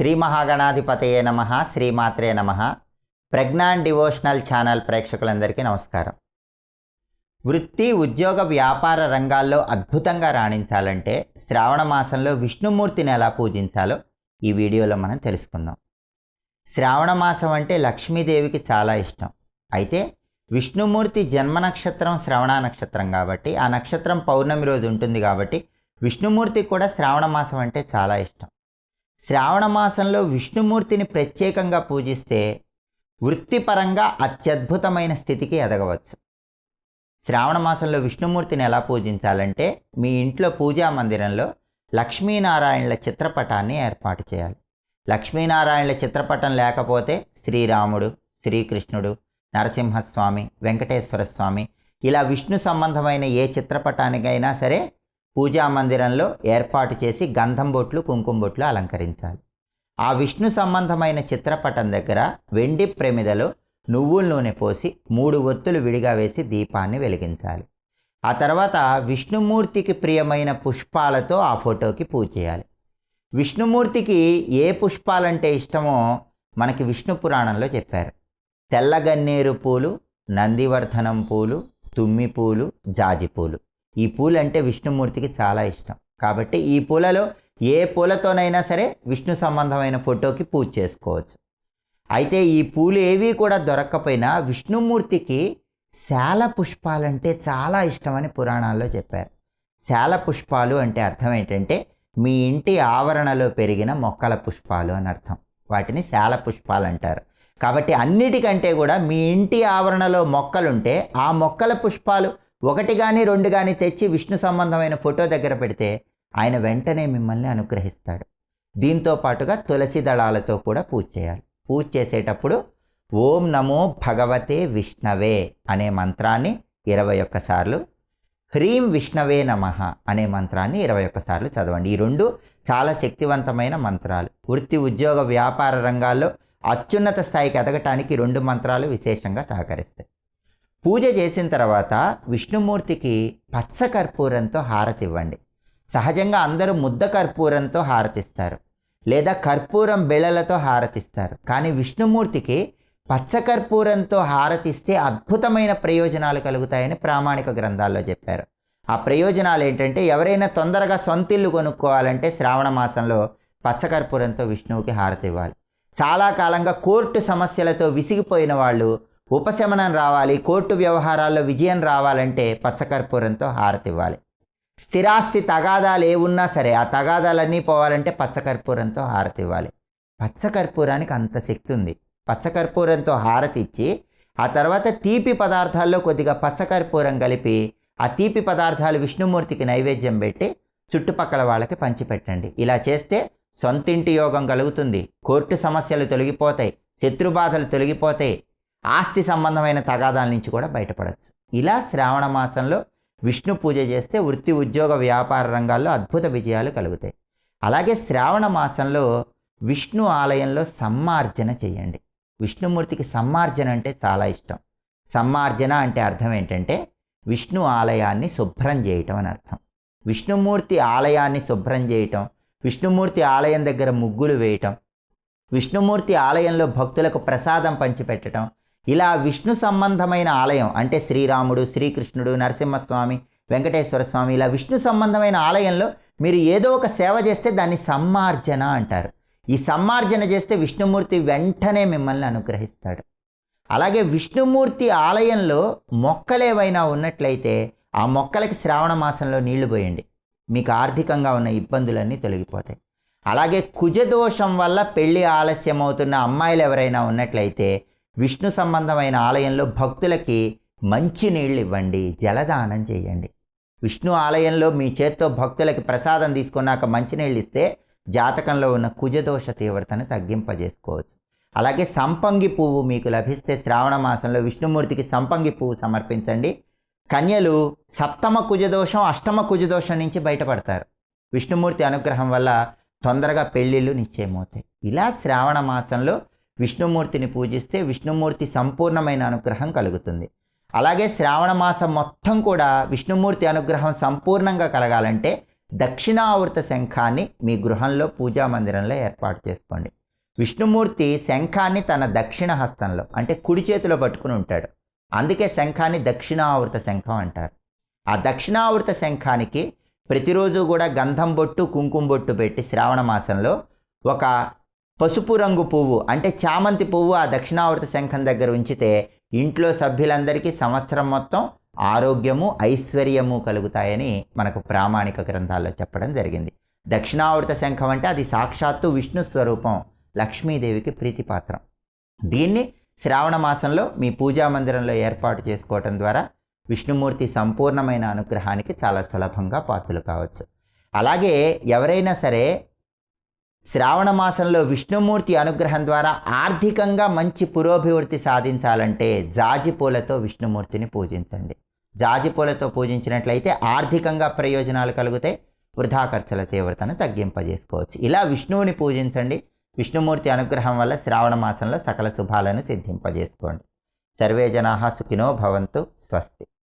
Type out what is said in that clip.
శ్రీ మహాగణాధిపతయే నమ శ్రీమాత్రే నమ. ప్రజ్ఞాన్ డివోషనల్ ఛానల్ ప్రేక్షకులందరికీ నమస్కారం. వృత్తి ఉద్యోగ వ్యాపార రంగాల్లో అద్భుతంగా రాణించాలంటే శ్రావణ మాసంలో విష్ణుమూర్తిని ఎలా పూజించాలో ఈ వీడియోలో మనం తెలుసుకుందాం. శ్రావణ మాసం అంటే లక్ష్మీదేవికి చాలా ఇష్టం. అయితే విష్ణుమూర్తి జన్మ నక్షత్రం శ్రవణ నక్షత్రం కాబట్టి ఆ నక్షత్రం పౌర్ణమి రోజు ఉంటుంది కాబట్టి విష్ణుమూర్తికి కూడా శ్రావణ మాసం అంటే చాలా ఇష్టం. శ్రావణ మాసంలో విష్ణుమూర్తిని ప్రత్యేకంగా పూజిస్తే వృత్తిపరంగా అత్యద్భుతమైన స్థితికి ఎదగవచ్చు. శ్రావణ మాసంలో విష్ణుమూర్తిని ఎలా పూజించాలంటే మీ ఇంట్లో పూజా మందిరంలో లక్ష్మీనారాయణల చిత్రపటాన్ని ఏర్పాటు చేయాలి. లక్ష్మీనారాయణల చిత్రపటం లేకపోతే శ్రీరాముడు శ్రీకృష్ణుడు నరసింహస్వామి వెంకటేశ్వర స్వామి ఇలా విష్ణు సంబంధమైన ఏ చిత్రపటానికైనా సరే పూజా మందిరంలో ఏర్పాటు చేసి గంధం బొట్లు కుంకుమ బొట్లు అలంకరించాలి. ఆ విష్ణు సంబంధమైన చిత్రపటం దగ్గర వెండి ప్రమిదలో నువ్వుల నూనె పోసి మూడు ఒత్తులు విడిగా వేసి దీపాన్ని వెలిగించాలి. ఆ తర్వాత విష్ణుమూర్తికి ప్రియమైన పుష్పాలతో ఆ ఫోటోకి పూజ చేయాలి. విష్ణుమూర్తికి ఏ పుష్పాలంటే ఇష్టమో మనకి విష్ణు పురాణంలో చెప్పారు. తెల్లగన్నేరు పూలు నందివర్ధనం పూలు తుమ్మి పూలు జాజి పూలు. ఈ పూలు అంటే విష్ణుమూర్తికి చాలా ఇష్టం. కాబట్టి ఈ పూలలో ఏ పూలతోనైనా సరే విష్ణు సంబంధమైన ఫోటోకి పూజ చేసుకోవచ్చు. అయితే ఈ పూలు ఏవి కూడా దొరక్కపోయినా విష్ణుమూర్తికి శాల పుష్పాలంటే చాలా ఇష్టమని పురాణాల్లో చెప్పారు. శాల పుష్పాలు అంటే అర్థం ఏంటంటే మీ ఇంటి ఆవరణలో పెరిగిన మొక్కల పుష్పాలు అని అర్థం. వాటిని శాల పుష్పాలు అంటారు కాబట్టి అన్నిటికంటే కూడా మీ ఇంటి ఆవరణలో మొక్కలుంటే ఆ మొక్కల పుష్పాలు ఒకటి కానీ రెండు కానీ తెచ్చి విష్ణు సంబంధమైన ఫోటో దగ్గర పెడితే ఆయన వెంటనే మిమ్మల్ని అనుగ్రహిస్తాడు. దీంతో పాటుగా తులసి దళాలతో కూడా పూజ చేయాలి. పూజ చేసేటప్పుడు ఓం నమో భగవతే విష్ణవే అనే మంత్రాన్ని ఇరవై ఒక్కసార్లు హ్రీం విష్ణవే నమ అనే మంత్రాన్ని ఇరవై ఒక్కసార్లు చదవండి. ఈ రెండు చాలా శక్తివంతమైన మంత్రాలు. వృత్తి ఉద్యోగ వ్యాపార రంగాల్లో అత్యున్నత స్థాయికి ఎదగటానికి రెండు మంత్రాలు విశేషంగా సహకరిస్తాయి. పూజ చేసిన తర్వాత విష్ణుమూర్తికి పచ్చ కర్పూరంతో హారతి ఇవ్వండి సహజంగా అందరూ ముద్ద కర్పూరంతో హారతిస్తారు. లేదా కర్పూరం బిళ్ళలతో హారతిస్తారు. కానీ విష్ణుమూర్తికి పచ్చ కర్పూరంతో హారతిస్తే అద్భుతమైన ప్రయోజనాలు కలుగుతాయని ప్రామాణిక గ్రంథాల్లో చెప్పారు. ఆ ప్రయోజనాలు ఏంటంటే ఎవరైనా తొందరగా సొంతిల్లు కొనుక్కోవాలంటే శ్రావణ మాసంలో పచ్చకర్పూరంతో విష్ణువుకి హారతి ఇవ్వాలి చాలా కాలంగా కోర్టు సమస్యలతో విసిగిపోయిన వాళ్ళు ఉపశమనం రావాలి కోర్టు వ్యవహారాల్లో విజయం రావాలంటే పచ్చకర్పూరంతో హారతి ఇవ్వాలి స్థిరాస్తి తగాదాలు ఏ ఉన్నా సరే ఆ తగాదాలన్నీ పోవాలంటే పచ్చకర్పూరంతో హారతి ఇవ్వాలి పచ్చకర్పూరానికి అంత శక్తి ఉంది పచ్చకర్పూరంతో హారతి ఇచ్చి ఆ తర్వాత తీపి పదార్థాల్లో కొద్దిగా పచ్చకర్పూరం కలిపి ఆ తీపి పదార్థాలు విష్ణుమూర్తికి నైవేద్యం పెట్టి చుట్టుపక్కల వాళ్ళకి పంచిపెట్టండి. ఇలా చేస్తే సొంతింటి యోగం కలుగుతుంది. కోర్టు సమస్యలు తొలగిపోతాయి. శత్రుబాధలు తొలగిపోతాయి. ఆస్తి సంబంధమైన తగాదాల నుంచి కూడా బయటపడవచ్చు ఇలా శ్రావణ మాసంలో విష్ణు పూజ చేస్తే వృత్తి ఉద్యోగ వ్యాపార రంగాల్లో అద్భుత విజయాలు కలుగుతాయి. అలాగే శ్రావణ మాసంలో విష్ణు ఆలయంలో సమ్మార్జన చేయండి. విష్ణుమూర్తికి సమ్మార్జన అంటే చాలా ఇష్టం. సమ్మార్జన అంటే అర్థం ఏంటంటే విష్ణు ఆలయాన్ని శుభ్రం చేయటం అని అర్థం. విష్ణుమూర్తి ఆలయాన్ని శుభ్రం చేయటం విష్ణుమూర్తి ఆలయం దగ్గర ముగ్గులు వేయటం విష్ణుమూర్తి ఆలయంలో భక్తులకు ప్రసాదం పంచిపెట్టడం ఇలా విష్ణు సంబంధమైన ఆలయం అంటే శ్రీరాముడు శ్రీకృష్ణుడు నరసింహస్వామి వెంకటేశ్వర స్వామి ఇలా విష్ణు సంబంధమైన ఆలయంలో మీరు ఏదో ఒక సేవ చేస్తే దాన్ని సమ్మార్జన అంటారు. ఈ సమ్మార్జన చేస్తే విష్ణుమూర్తి వెంటనే మిమ్మల్ని అనుగ్రహిస్తాడు. అలాగే విష్ణుమూర్తి ఆలయంలో మొక్కలేవైనా ఉన్నట్లయితే ఆ మొక్కలకి శ్రావణ మాసంలో నీళ్ళు పోయండి. మీకు ఆర్థికంగా ఉన్న ఇబ్బందులన్నీ తొలగిపోతాయి. అలాగే కుజదోషం వల్ల పెళ్ళి ఆలస్యం అవుతున్న అమ్మాయిలు ఎవరైనా ఉన్నట్లయితే విష్ణు సంబంధమైన ఆలయంలో భక్తులకి మంచి నీళ్ళు ఇవ్వండి జలదానం చేయండి. విష్ణు ఆలయంలో మీ చేత్తో భక్తులకి ప్రసాదం తీసుకున్నాక మంచినీళ్ళు ఇస్తే జాతకంలో ఉన్న కుజదోష తీవ్రతను తగ్గింపజేసుకోవచ్చు. అలాగే సంపంగి పువ్వు మీకు లభిస్తే శ్రావణ మాసంలో విష్ణుమూర్తికి సంపంగి పువ్వు సమర్పించండి. కన్యలు సప్తమ కుజదోషం అష్టమ కుజదోషం నుంచి బయటపడతారు. విష్ణుమూర్తి అనుగ్రహం వల్ల తొందరగా పెళ్ళిళ్ళు నిశ్చయమవుతాయి. ఇలా శ్రావణ మాసంలో విష్ణుమూర్తిని పూజిస్తే విష్ణుమూర్తి సంపూర్ణమైన అనుగ్రహం కలుగుతుంది. అలాగే శ్రావణ మాసం మొత్తం కూడా విష్ణుమూర్తి అనుగ్రహం సంపూర్ణంగా కలగాలంటే దక్షిణావృత శంఖాన్ని మీ గృహంలో పూజా మందిరంలో ఏర్పాటు చేసుకోండి. విష్ణుమూర్తి శంఖాన్ని తన దక్షిణ హస్తంలో అంటే కుడి చేతిలో పట్టుకుని ఉంటాడు. అందుకే శంఖాన్ని దక్షిణావృత శంఖం అంటారు. ఆ దక్షిణావృత శంఖానికి ప్రతిరోజు కూడా గంధం బొట్టు కుంకుమ బొట్టు పెట్టి శ్రావణ మాసంలో ఒక పసుపు రంగు పువ్వు అంటే చామంతి పువ్వు ఆ దక్షిణావృత శంఖం దగ్గర ఉంచితే ఇంట్లో సభ్యులందరికీ సంవత్సరం మొత్తం ఆరోగ్యము ఐశ్వర్యము కలుగుతాయని మనకు ప్రామాణిక గ్రంథాల్లో చెప్పడం జరిగింది. దక్షిణావృత శంఖం అంటే అది సాక్షాత్తు విష్ణు స్వరూపం లక్ష్మీదేవికి ప్రీతిపాత్రం. దీన్ని శ్రావణ మాసంలో మీ పూజా మందిరంలో ఏర్పాటు చేసుకోవటం ద్వారా విష్ణుమూర్తి సంపూర్ణమైన అనుగ్రహానికి చాలా సులభంగా పాత్రలు కావచ్చు. అలాగే ఎవరైనా సరే శ్రావణ మాసంలో విష్ణుమూర్తి అనుగ్రహం ద్వారా ఆర్థికంగా మంచి పురోభివృద్ధి సాధించాలంటే జాజిపూలతో విష్ణుమూర్తిని పూజించండి. జాజిపూలతో పూజించినట్లయితే ఆర్థికంగా ప్రయోజనాలు కలిగితే వృధా ఖర్చుల తీవ్రతను తగ్గింపజేసుకోవచ్చు. ఇలా విష్ణువుని పూజించండి. విష్ణుమూర్తి అనుగ్రహం వల్ల శ్రావణ మాసంలో సకల శుభాలను సిద్ధింపజేసుకోండి. సర్వే జనా సుఖినో భవంతు స్వస్తి.